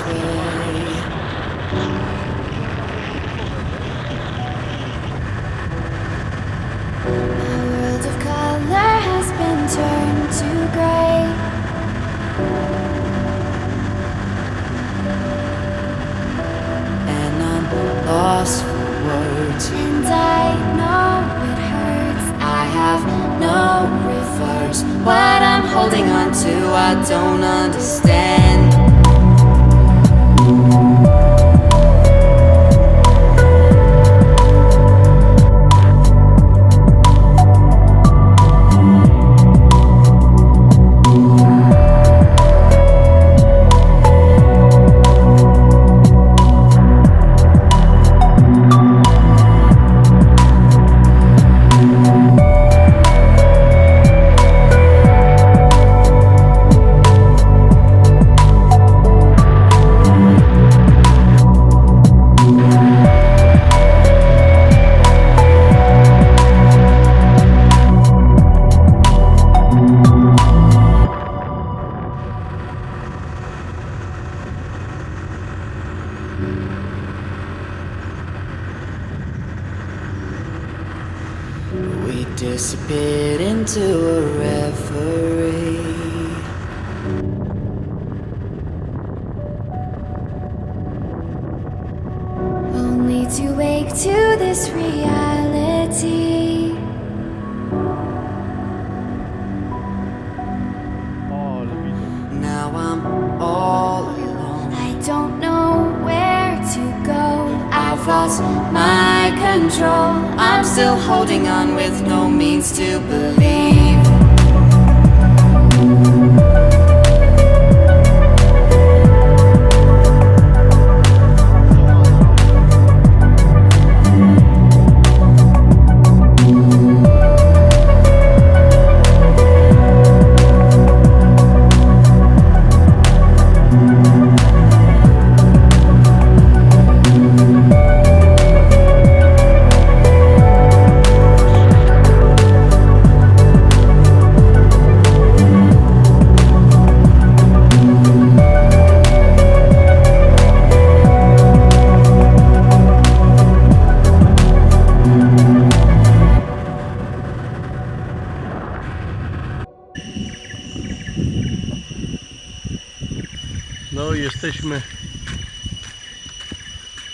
way.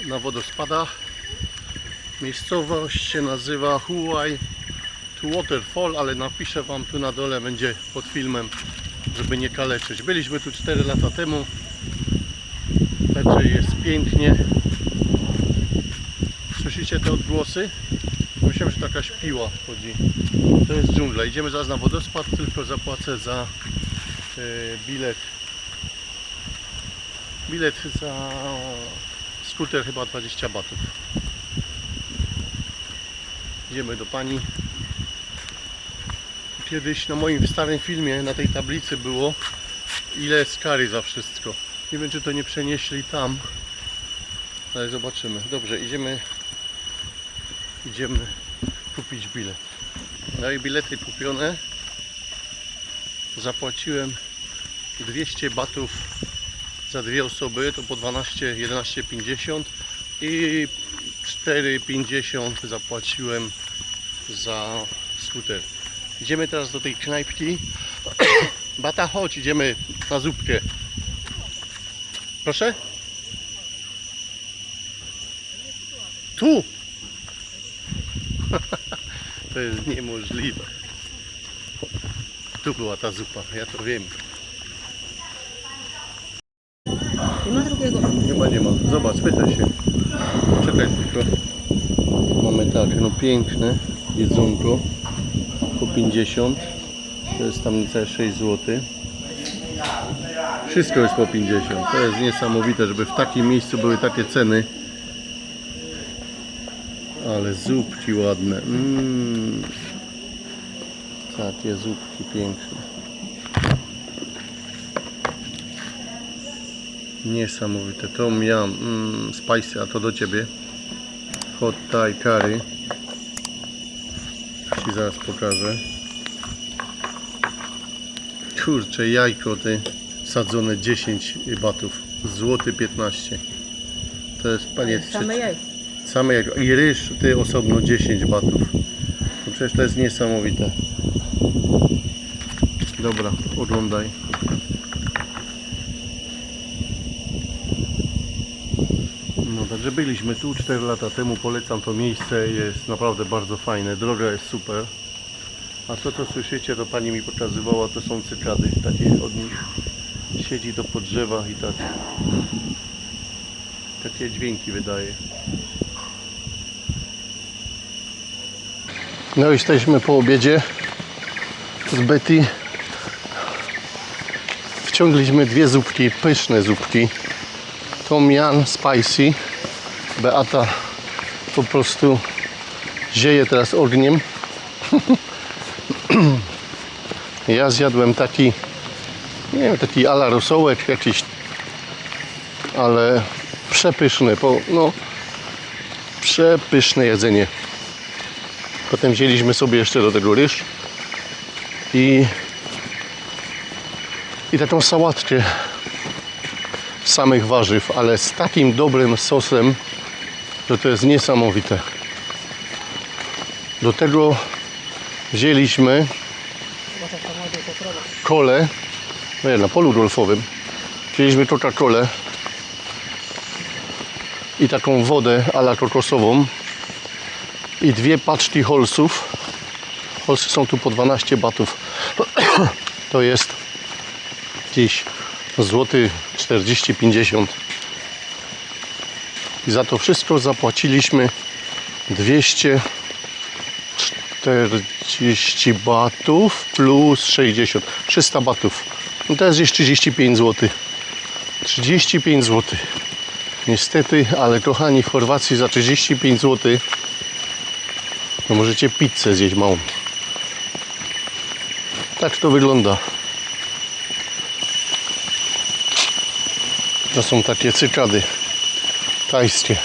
Na wodospadach. Miejscowość się nazywa Huai to Waterfall, ale napiszę Wam tu na dole, będzie pod filmem, żeby nie kaleczyć. Byliśmy tu 4 lata temu, także jest pięknie. Słyszycie te odgłosy? Myślałem, że taka śpiła chodzi. To jest dżungla. Idziemy zaraz na wodospad, tylko zapłacę za e, bilet Bilet za skuter chyba 20 batów. Idziemy do pani. Kiedyś na moim starym filmie na tej tablicy było ile jest kary za wszystko. Nie wiem czy to nie przenieśli tam. Ale zobaczymy. Dobrze, idziemy idziemy kupić bilet. No i bilety kupione. Zapłaciłem 200 batów za dwie osoby to po 12, 11,50 i 4,50 zapłaciłem za skuter. Idziemy teraz do tej knajpki. Bata, chodź, idziemy na zupkę. Proszę? Tu! to jest niemożliwe. Tu była ta zupa, ja to wiem. Nie ma drugiego. Chyba nie ma. Zobacz, pytaj się. Czekaj tylko. Mamy tak, no piękne jedzonko po 50. To jest tam niecałe 6 zł. Wszystko jest po 50. To jest niesamowite, żeby w takim miejscu były takie ceny. Ale zupki ładne. Mm. Takie zupki piękne. Niesamowite. Tom yum, mm, spicy, a to do ciebie. Hot Thai curry. Ci zaraz pokażę. Kurczę, jajko ty. sadzone 10 batów. Złoty 15. To jest panie Same czy- jaj. Same jak i ryż ty osobno 10 batów. No przecież to jest niesamowite. Dobra, oglądaj. Także byliśmy tu 4 lata temu, polecam to miejsce, jest naprawdę bardzo fajne, droga jest super. A to co słyszycie, to pani mi pokazywała, to są cykady, takie od nich siedzi to po i tak takie dźwięki wydaje. No jesteśmy po obiedzie z Betty. Wciągliśmy dwie zupki, pyszne zupki. Tom Yum Spicy. Beata po prostu zieje teraz ogniem. ja zjadłem taki, nie wiem, taki ala rosołek jakiś, ale przepyszne, po, no przepyszne jedzenie. Potem wzięliśmy sobie jeszcze do tego ryż i, i taką sałatkę samych warzyw, ale z takim dobrym sosem, że to jest niesamowite. Do tego wzięliśmy kole, no nie, na polu golfowym. Wzięliśmy Coca-Colę i taką wodę ala kokosową i dwie paczki holsów. Holsy są tu po 12 batów. To jest gdzieś złoty 40-50. I za to wszystko zapłaciliśmy 240 batów plus 60. 300 batów. No to jest gdzieś 35 zł. 35 zł. Niestety, ale kochani w Chorwacji za 35 zł no możecie pizzę zjeść małą. Tak to wygląda. To są takie cykady tajskie.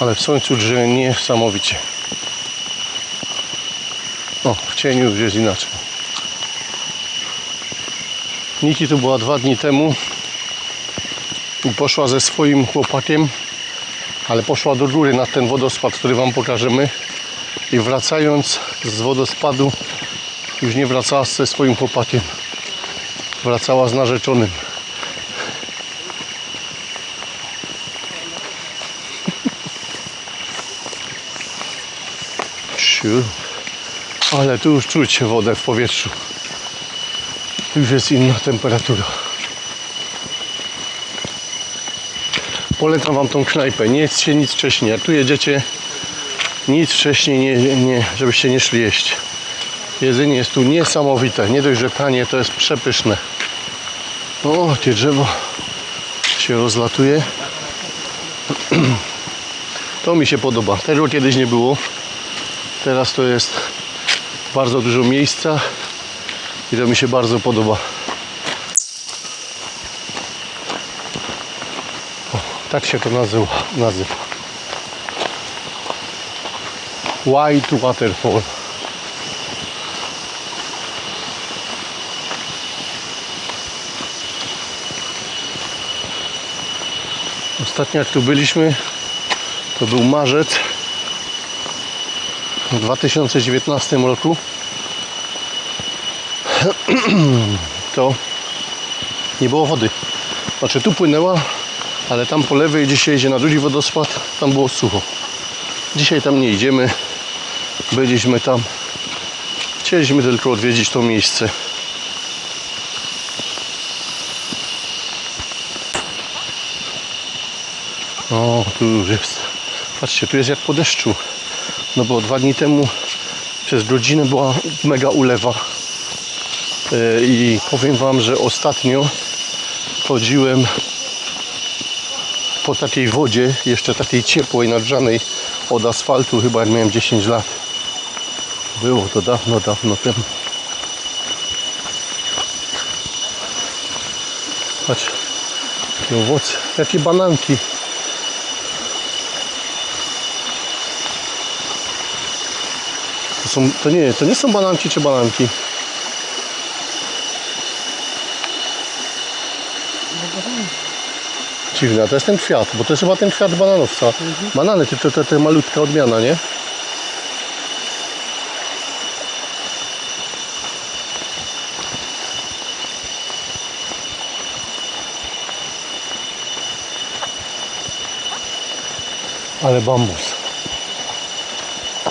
Ale w słońcu drzewie niesamowicie. O, w cieniu już jest inaczej. Niki tu była dwa dni temu i poszła ze swoim chłopakiem, ale poszła do góry na ten wodospad, który Wam pokażemy. I wracając z wodospadu, już nie wracała ze swoim chłopakiem, wracała z narzeczonym. Ale tu już czuć wodę w powietrzu. Już jest inna temperatura. Polecam Wam tą knajpę. Nie jedzcie nic wcześniej. Jak tu jedziecie, nic wcześniej, nie, nie, żebyście nie szli jeść. Jedzenie jest tu niesamowite. Nie dość, że tanie, to jest przepyszne. O, jakie drzewo się rozlatuje. To mi się podoba. Tego kiedyś nie było. Teraz to jest bardzo dużo miejsca i to mi się bardzo podoba. O, tak się to nazywa. nazywa. White Waterfall. Ostatnio jak tu byliśmy, to był marzec w 2019 roku. To nie było wody. Znaczy tu płynęła, ale tam po lewej, gdzie się jedzie na drugi wodospad, tam było sucho. Dzisiaj tam nie idziemy. Byliśmy tam. Chcieliśmy tylko odwiedzić to miejsce. Tu już jest. Patrzcie, tu jest jak po deszczu. No bo dwa dni temu przez godzinę była mega ulewa. Yy, I powiem Wam, że ostatnio chodziłem po takiej wodzie, jeszcze takiej ciepłej, nagrzanej od asfaltu, chyba jak miałem 10 lat. Było to dawno, dawno temu. Patrz, jakie owoce, jakie bananki. Są, to nie, to nie są bananki czy bananki. Dziwne, a to jest ten kwiat, bo to jest chyba ten kwiat bananowca. Banany, to, to, to, to malutka odmiana, nie? Ale bambus.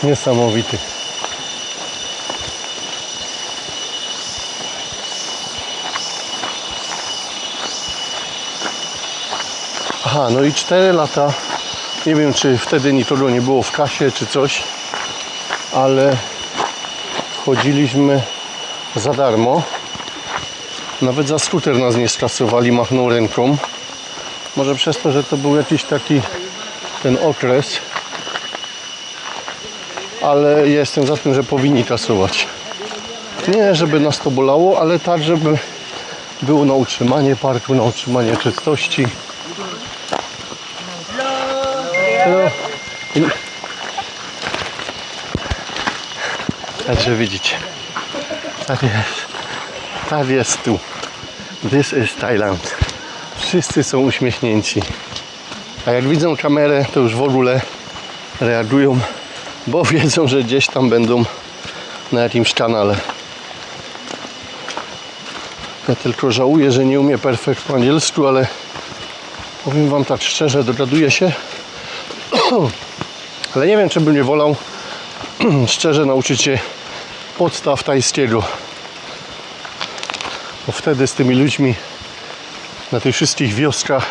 Niesamowity. Aha, no i 4 lata. Nie wiem, czy wtedy nikogo nie było w kasie, czy coś, ale chodziliśmy za darmo. Nawet za skuter nas nie skasowali, machnął ręką. Może przez to, że to był jakiś taki ten okres, ale jestem za tym, że powinni kasować. Nie, żeby nas to bolało, ale tak, żeby było na utrzymanie parku, na utrzymanie czystości. No. Także widzicie. Tak jest. Tak jest tu. This is Thailand. Wszyscy są uśmiechnięci. A jak widzą kamerę, to już w ogóle reagują, bo wiedzą, że gdzieś tam będą na jakimś kanale. Ja tylko żałuję, że nie umiem perfekt po angielsku, ale powiem Wam tak szczerze, dogaduję się. Ale nie wiem, czy bym nie wolał szczerze nauczyć się podstaw tajskiego. Bo wtedy z tymi ludźmi na tych wszystkich wioskach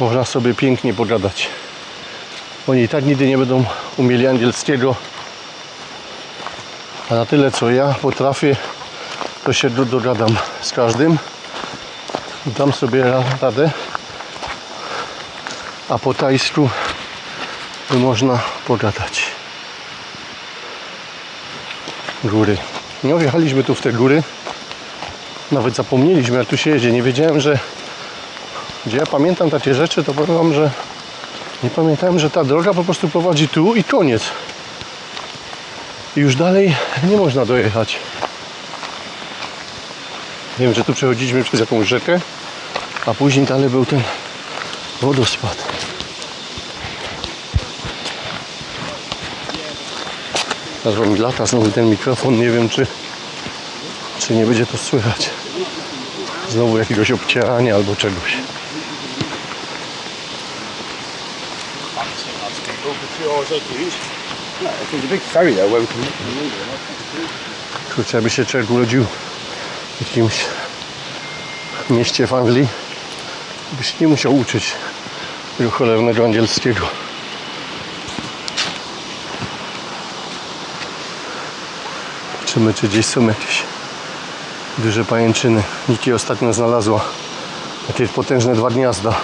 można sobie pięknie pogadać. Oni i tak nigdy nie będą umieli angielskiego, a na tyle co ja potrafię, to się do- dogadam z każdym. Dam sobie ra- radę, a po tajsku można pogadać. Góry. No wjechaliśmy tu w te góry. Nawet zapomnieliśmy jak tu się jedzie. Nie wiedziałem, że gdzie ja pamiętam takie rzeczy, to powiem wam, że nie pamiętałem, że ta droga po prostu prowadzi tu i koniec. I już dalej nie można dojechać. Wiem, że tu przechodziliśmy przez jakąś rzekę, a później dalej był ten wodospad. Teraz mi lata znowu ten mikrofon, nie wiem czy, czy nie będzie to słychać. Znowu jakiegoś obcierania albo czegoś. Kurczę, jakby się człowiek urodził w jakimś mieście w Anglii, by się nie musiał uczyć tego cholernego angielskiego. Patrzymy, czy gdzieś są jakieś duże pajęczyny. Niki ostatnio znalazła takie potężne dwa gniazda.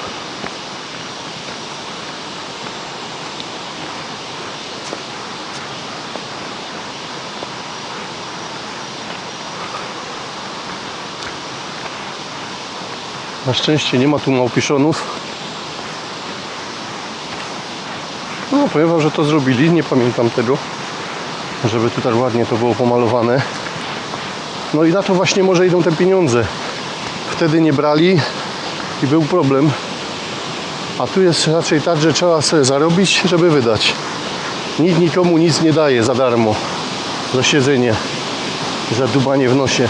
Na szczęście nie ma tu małpiszonów. No, powiem wam, że to zrobili, nie pamiętam tego, żeby tu tak ładnie to było pomalowane. No i na to właśnie może idą te pieniądze. Wtedy nie brali i był problem. A tu jest raczej tak, że trzeba sobie zarobić, żeby wydać. Nikt nikomu nic nie daje za darmo. Za siedzenie, za dubanie w nosie.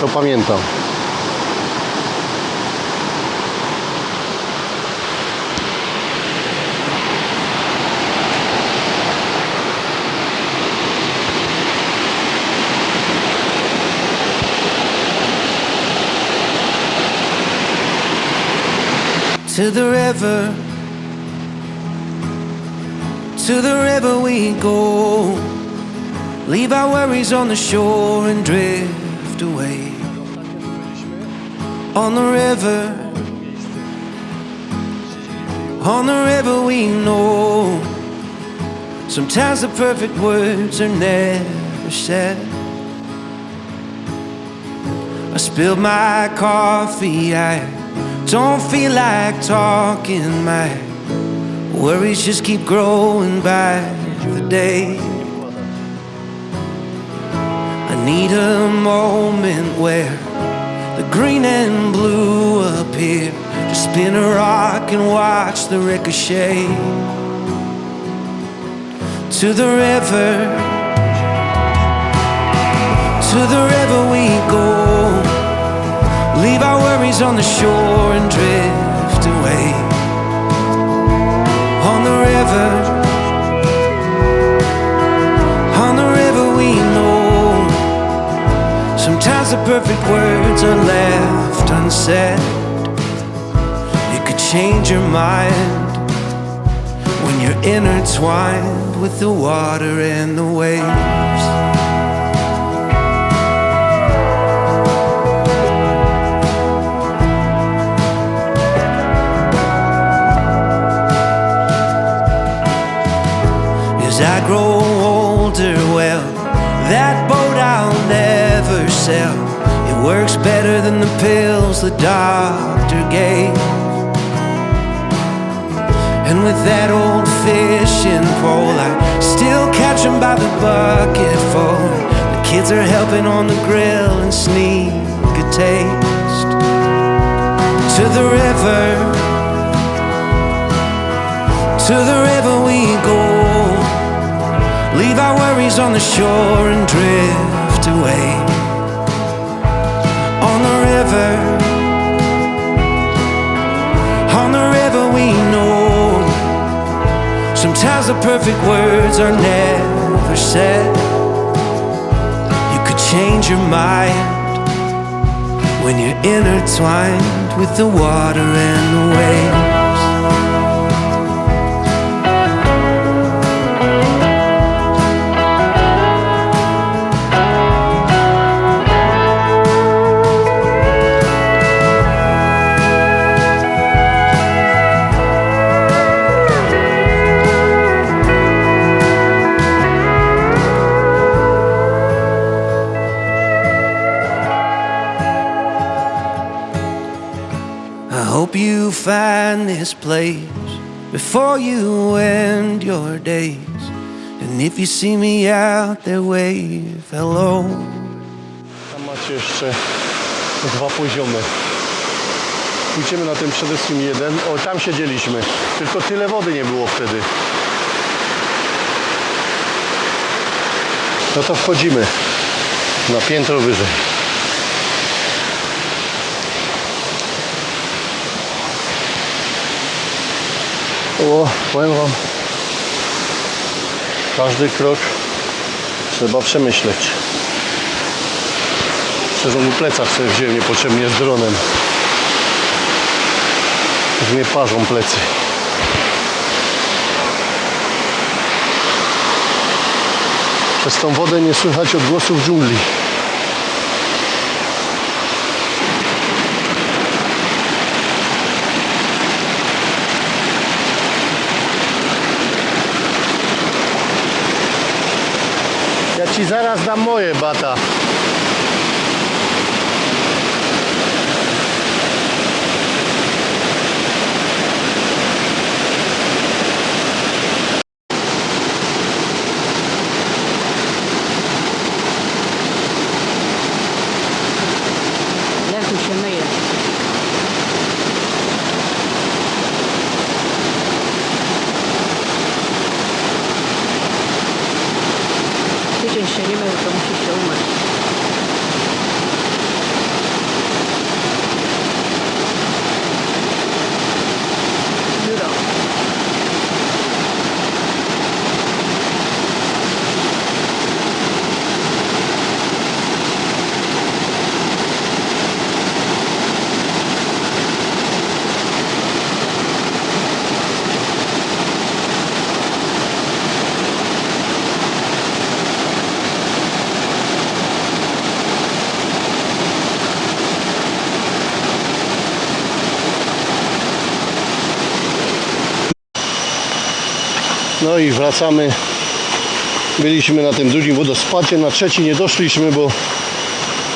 To pamiętam. To the river. To the river we go. Leave our worries on the shore and drift away. On the river. On the river we know. Sometimes the perfect words are never said. I spilled my coffee. I don't feel like talking. My Worries just keep growing by the day. I need a moment where the green and blue appear. Just spin a rock and watch the ricochet to the river. To the river we go. Leave our worries on the shore and drift away. On the river, on the river we know. Sometimes the perfect words are left unsaid. You could change your mind when you're intertwined with the water and the waves. The doctor gave. And with that old fishing pole, I still catch 'em by the bucketful. The kids are helping on the grill and sneak a taste to the river. To the river we go. Leave our worries on the shore and drift away. On the river, on the river we know. Sometimes the perfect words are never said. You could change your mind when you're intertwined with the water and the waves. You find this place before you end your days. And if you see me out there, wave hello. Tam macie jeszcze dwa poziomy. Pójdziemy na ten przede wszystkim jeden. O, tam siedzieliśmy. Tylko tyle wody nie było wtedy. No to wchodzimy na piętro wyżej. O, powiem wam, każdy krok trzeba przemyśleć. Szczerze mój plecak sobie wziąłem niepotrzebnie z dronem. Już mnie parzą plecy. Przez tą wodę nie słychać odgłosów dżungli. Ci zaraz dam moje bata. Jak tu się myje? Tydzień się nie mył, to musi się umyć. Biuro. No i wracamy. Byliśmy na tym drugim wodospadzie, na trzeci nie doszliśmy, bo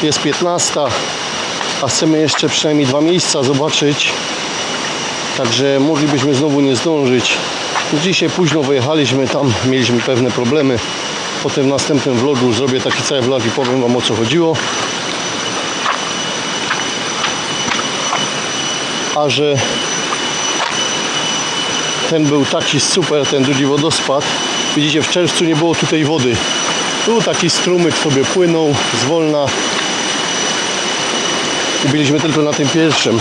jest 15, a chcemy jeszcze przynajmniej dwa miejsca zobaczyć. Także moglibyśmy znowu nie zdążyć. Dzisiaj późno wyjechaliśmy tam, mieliśmy pewne problemy. Potem w następnym vlogu zrobię taki cały vlog i powiem Wam o co chodziło. A że ten był taki super, ten drugi wodospad. Widzicie, w czerwcu nie było tutaj wody. Tu taki strumyk sobie płynął zwolna. I byliśmy tylko na tym pierwszym.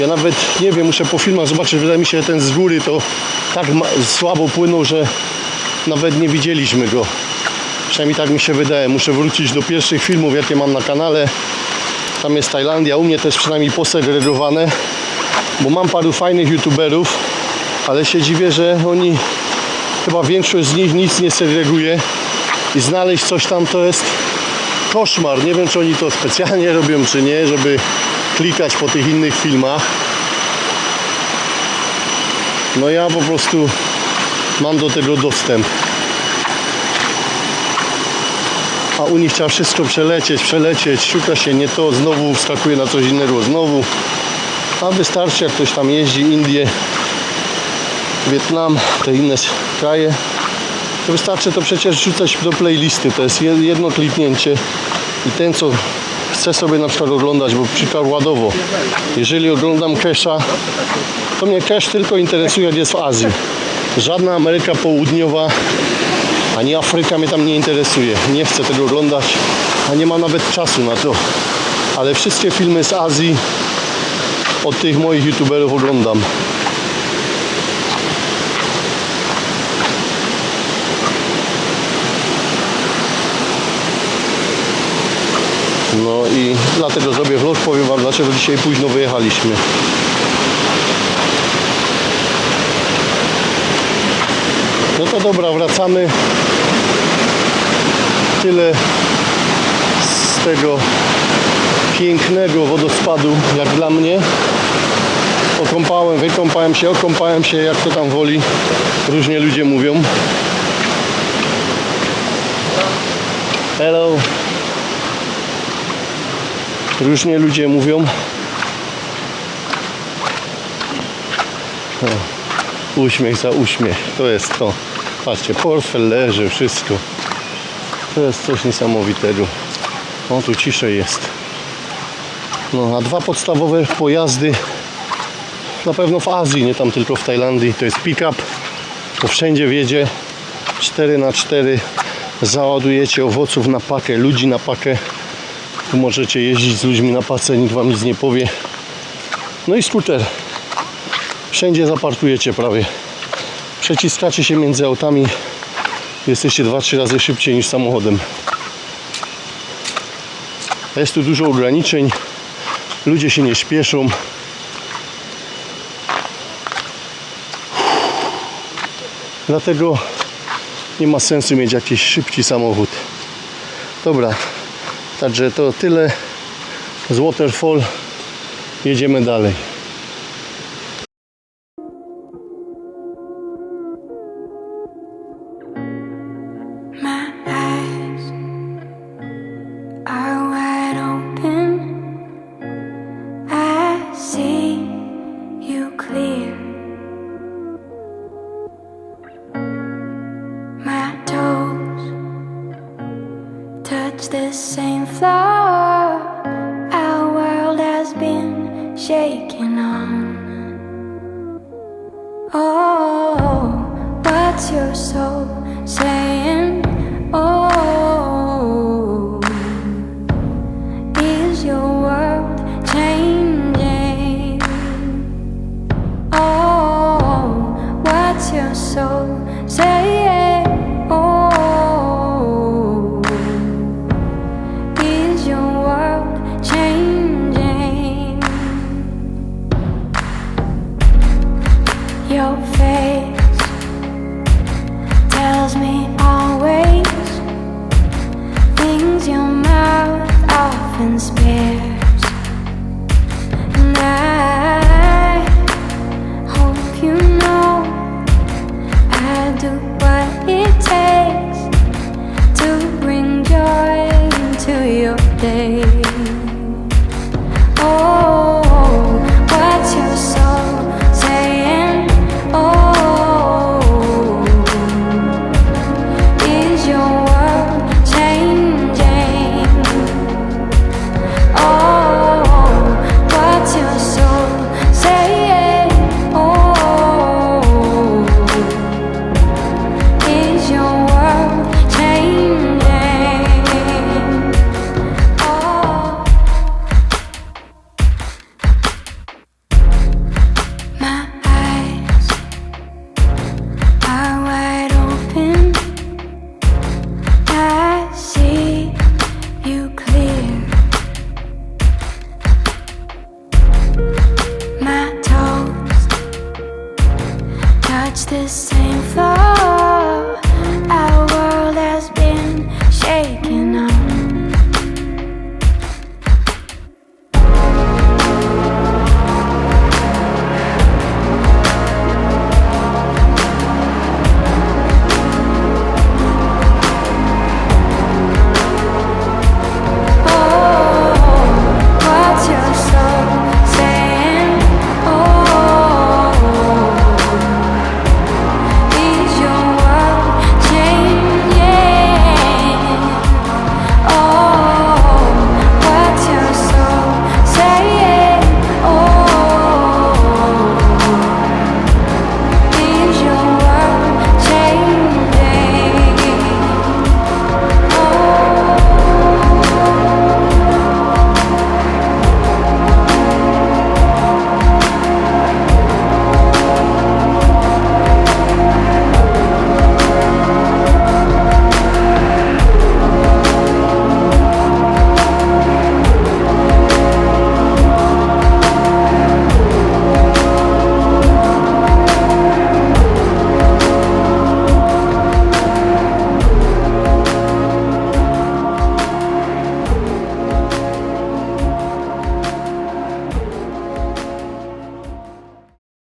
Ja nawet nie wiem, muszę po filmach zobaczyć, wydaje mi się, że ten z góry to tak słabo płynął, że nawet nie widzieliśmy go. Przynajmniej tak mi się wydaje. Muszę wrócić do pierwszych filmów, jakie mam na kanale. Tam jest Tajlandia, u mnie też przynajmniej posegregowane, bo mam paru fajnych youtuberów, ale się dziwię, że oni, chyba większość z nich nic nie segreguje i znaleźć coś tam to jest koszmar. Nie wiem, czy oni to specjalnie robią, czy nie, żeby klikać po tych innych filmach. No ja po prostu mam do tego dostęp. A u nich trzeba wszystko przelecieć, przelecieć, szuka się nie to, znowu wskakuje na coś innego, znowu. A wystarczy, jak ktoś tam jeździ, Indie, Wietnam, te inne kraje, to wystarczy to przecież rzucać do playlisty. To jest jed- jedno kliknięcie i ten, co chce sobie na przykład oglądać, bo przykładowo, jeżeli oglądam Kesha, to mnie Cash tylko interesuje, jak jest w Azji. Żadna Ameryka Południowa ani Afryka mnie tam nie interesuje. Nie chcę tego oglądać, a nie mam nawet czasu na to. Ale wszystkie filmy z Azji od tych moich youtuberów oglądam. No i dlatego zrobię vlog, powiem wam dlaczego dzisiaj późno wyjechaliśmy. No to dobra, wracamy. Tyle z tego pięknego wodospadu, jak dla mnie. Okąpałem, wykąpałem się, okąpałem się, jak to tam woli. Różnie ludzie mówią. Hello. Różnie ludzie mówią. O, uśmiech za uśmiech. To jest to. Patrzcie, portfel leży, wszystko. To jest coś niesamowitego. O, tu ciszej jest. No, a dwa podstawowe pojazdy na pewno w Azji, nie tam tylko w Tajlandii. To jest pick-up, bo wszędzie wiedzie 4 na 4 Załadujecie owoców na pakę, ludzi na pakę. Tu możecie jeździć z ludźmi na pace, nikt wam nic nie powie. No i skuter. Wszędzie zaparkujecie prawie. Przeciskacie się między autami. Jesteście 2-3 razy szybciej niż samochodem. Jest tu dużo ograniczeń. Ludzie się nie śpieszą. Dlatego nie ma sensu mieć jakiś szybki samochód. Dobra, także to tyle z Waterfall. Jedziemy dalej. Touch the same floor. Our world has been shaking on. Oh, what's your soul saying?